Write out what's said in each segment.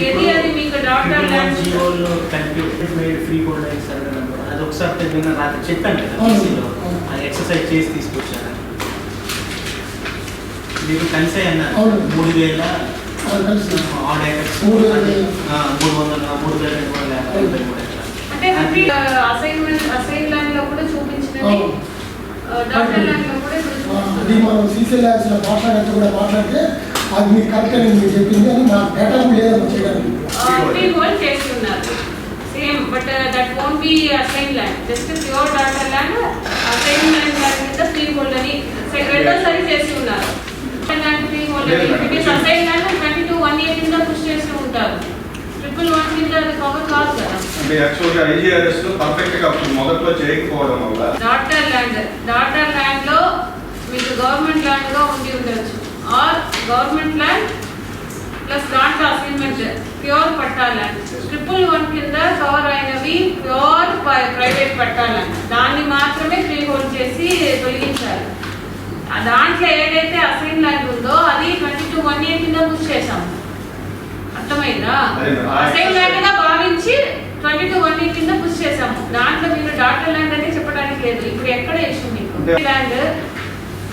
ఏది అది మీకు డాక్టర్ ల్యాండ్ జియోలో కంప్యూటర్ మేడ్ ఫ్రీ హోల్డ్ అయ్యి సార్ అది ఒకసారి నిన్న రాత్రి చెప్పాను కదా. అది ఎక్సర్సైజ్ చేసి తీసుకొచ్చాను మీకు కలిసే అన్నారు అవును. మూడు వేల అది కలిసి ఆడ్ ఏకర్స్ మూడు వేల ఆ, మూడు వందల మూడు వేల రెండు వందల యాభై అవును. ముప్పై మూడు ఎకరాలు. అంటే ఫిఫ్టీ అసైన్మెంట్ అసైన్ ల్యాండ్లో కూడా చూపించినది అవును. డాక్టర్ ల్యాండ్లో కూడా ఇప్పుడు ఆ, అది చూపిస్తున్నారు. మనం సీసీ ల్యాబ్స్లో మాట్లాడినట్టు కూడా మాట్లాడితే అది మీకు కరెక్ట్ అని మీరు చెప్పింది అని మా డేటా కూడా assign land just pure doctor land assign land land మీద ఫ్రీ హోల్డ్ అని రెండోసారి చేసి ఉన్నారు land freehold assign land twenty two one year కింద పుష్ చేసి ఉంటారు. ట్రిపుల్ వన్ కింద అది కవర్ కాదు కదా. అంటే యాక్చువల్గా ఐజీఆర్ఎస్ పర్ఫెక్ట్గా మొదట్లో చేయకపోవడం వల్ల డాక్టర్ ల్యాండ్ డాక్టర్ ల్యాండ్లో మీకు గవర్నమెంట్ ల్యాండ్గా ఉండి ఉండొచ్చు. ఆర్ గవర్నమెంట్ ల్యాండ్ ప్లస్ దాంట్లో assignment pure patta land triple one కింద కవర్ అయినవి ప్యూర్ ప్రైవేట్ పట్టా ల్యాండ్ దాన్ని మాత్రమే ఫ్రీ హోల్డ్ చేసి తొలగించాలి ఆ దాంట్లో ఏదైతే అసైన్ ల్యాండ్ ఉందో అది ట్వంటీ టూ వన్ ఇయర్ కింద పుష్ చేశాము అర్థమైందా. అసైన్ ల్యాండ్గా భావించి ట్వంటీ టూ వన్ ఇయర్ కింద పుష్ చేశాము దాంట్లో మీరు డాక్టర్ ల్యాండ్ అని చెప్పడానికి లేదు. ఇప్పుడు ఎక్కడ ఇష్యూ మీకు? ల్యాండ్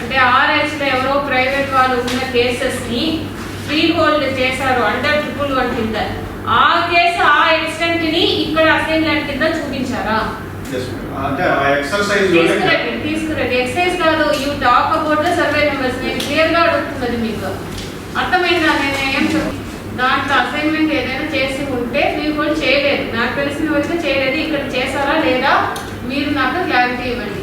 అంటే ఆర్ఎస్లో ఎవరో ప్రైవేట్ వాళ్ళు ఉన్న కేసెస్ని ఫ్రీ హోల్డ్ చేశారు అండర్ ట్రిపుల్ వన్ కింద. ఆ కేసు ఆ ఎక్స్టెంట్ని ఇక్కడ అసైన్ ల్యాండ్ కింద చూపించారా? ఎక్సర్సైజ్ తీసుకురండి ఎక్సైజ్ కాదు you talk about the survey numbers నేను క్లియర్గా అడుగుతున్నది మీకు. అర్థమైందా? నేను ఏం దాంట్లో అసైన్మెంట్ ఏదైనా చేసి ఉంటే ఫ్రీ హోల్డ్ చేయలేదు. నాకు తెలిసిన వరకు చేయలేదు. ఇక్కడ చేశారా లేదా? మీరు నాకు క్లారిటీ ఇవ్వండి.